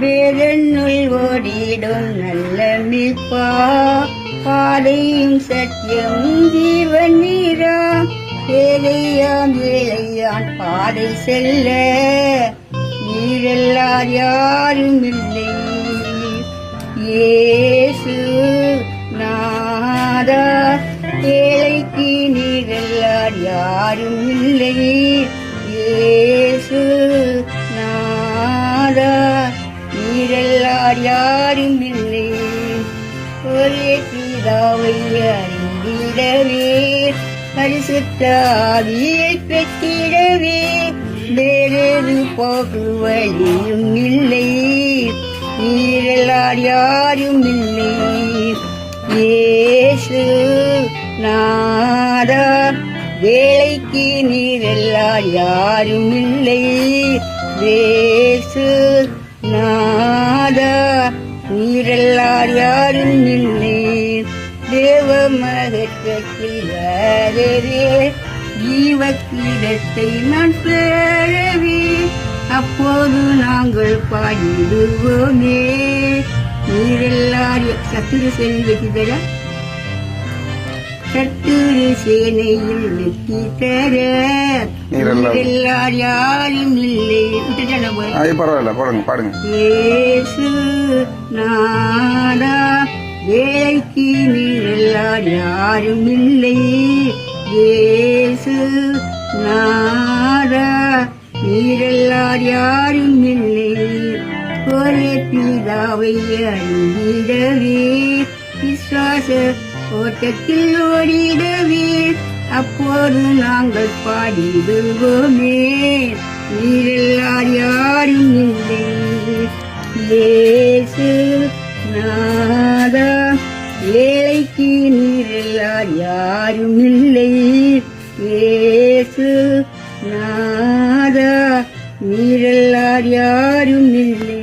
வேதனுள் ஓடிடும் நல்ல மிப்பா பாதையும் சத்தியம் ஜீவன் நீரா. ஏழையாம் வேலையான் பாதை செல்ல நீரெல்லார் யாரும் இல்லை. ஏசு நாதா ஏழைக்கு நீரெல்லார் யாரும் இல்லை. நீரெல்லார் யாரும் இல்லை ஒரே பிதாவை அறிந்திடவே பரிசுத்தாதியை பெற்றிடவே வேறொரு போக்கு வழியும் இல்லை. நீரலார் யாரும் இல்லை ஏசு நாதா வேலைக்கு நீரெல்லார் யாரும் இல்லை ஏசு நாதா. நீரெல்லார் யாரும் இல்லை தேவ மகத்தில் வரவே ஜீவக்கிடத்தை நான் பெறவே அப்போது நாங்கள் பாடிடுவோமே நீரெல்லார் சத்துரு செல்வி வெற்றி சத்துரு சேனையில் வெற்றி நீரெல்லாம். நீரெல்லார் யாரும் இல்லை. அது பரவாயில்ல போடுங்க பாடுங்க. இயேசு நாதா வேலைக்கு நீங்கள் யாரும் இல்லை. ஏசு நாதா நீரெல்லார் யாரும் இல்லை. ஒரே பிதாவை அறிந்திடவே விசுவாச ஓட்டத்தில் ஓடிடவே அப்போது நாங்கள் பாடிடுவோமே நீரெல்லார் யாரும் இல்லை இயேசு நாதா. ஏழைக்கு நீரெல்லார் யாரும் இல்லை ஏசு நாதா. நீரெல்லார் யாரும் இல்லை.